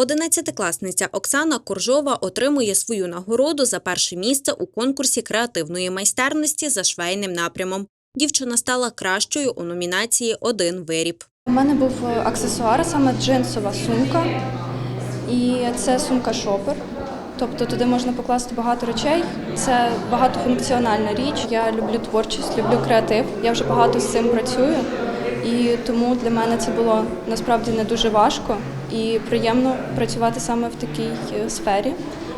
Одинадцятикласниця Оксана Коржова отримує свою нагороду за перше місце у конкурсі креативної майстерності за швейним напрямом. Дівчина стала кращою у номінації Один виріб. У мене був е, аксесуар, саме джинсова сумка, і це сумка шопер. Тобто туди можна покласти багато речей. Це багатофункціональна річ. Я люблю творчість, люблю креатив. Я вже багато з цим працюю, і тому для мене це було насправді не дуже важко і приємно працювати саме в такій е, сфері,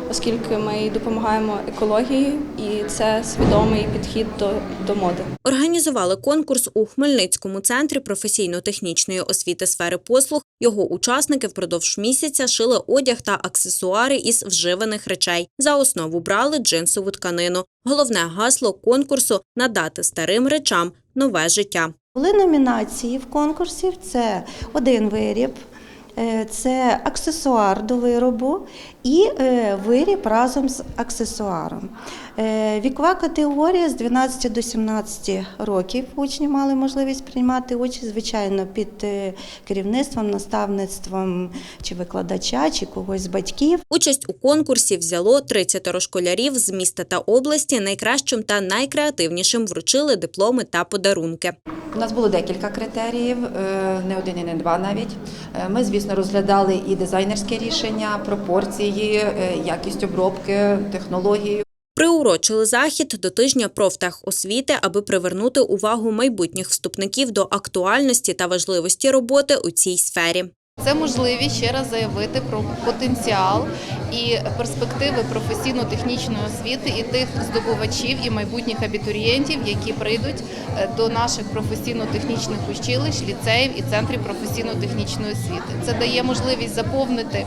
оскільки ми допомагаємо екології, і це свідомий підхід до, до моди. Організували конкурс у Хмельницькому центрі професійно-технічної освіти сфери послуг. Його учасники впродовж місяця шили одяг та аксесуари із вживаних речей. За основу брали джинсову тканину. Головне гасло конкурсу надати старим речам нове життя. Були номінації в конкурсі. Це один виріб, це аксесуар до виробу і е, виріб разом з аксесуаром. Е, Вікова категорія з 12 до 17 років учні мали можливість приймати участь, звичайно, під е, керівництвом, наставництвом чи викладача, чи когось з батьків. Участь у конкурсі взяло 30 школярів з міста та області. Найкращим та найкреативнішим вручили дипломи та подарунки. У нас було декілька критеріїв, не один і не два навіть. Ми, звісно, розглядали і дизайнерське рішення, пропорції, е, якість обробки, технологію. Приурочили захід до тижня профтехосвіти, аби привернути увагу майбутніх вступників до актуальності та важливості роботи у цій сфері. Це можливість ще раз заявити про потенціал і перспективи професійно-технічної освіти і тих здобувачів і майбутніх абітурієнтів, які прийдуть е, до наших професійно-технічних училищ, ліцеїв і центрів професійно-технічної освіти. Це дає можливість заповнити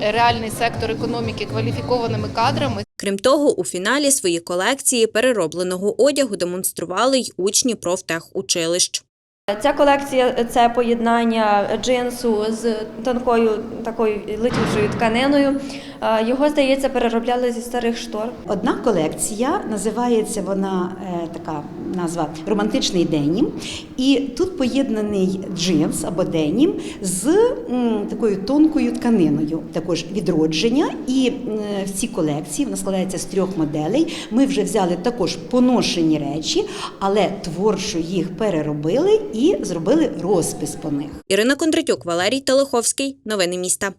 реальний сектор економіки кваліфікованими кадрами. Крім того, у фіналі свої колекції переробленого одягу демонстрували й учні профтехучилищ. Ця колекція це поєднання джинсу з тонкою такою летючою тканиною. Е, Його, здається, переробляли зі старих штор. Одна колекція називається вона е, така назва романтичний денім. І тут поєднаний джинс або денім з такою тонкою тканиною, також відродження. І в цій колекції вона складається з трьох моделей. Ми вже взяли також поношені речі, але творчо їх переробили і зробили розпис по них. Ірина Кондратюк, Валерій Телеховський. Новини міста.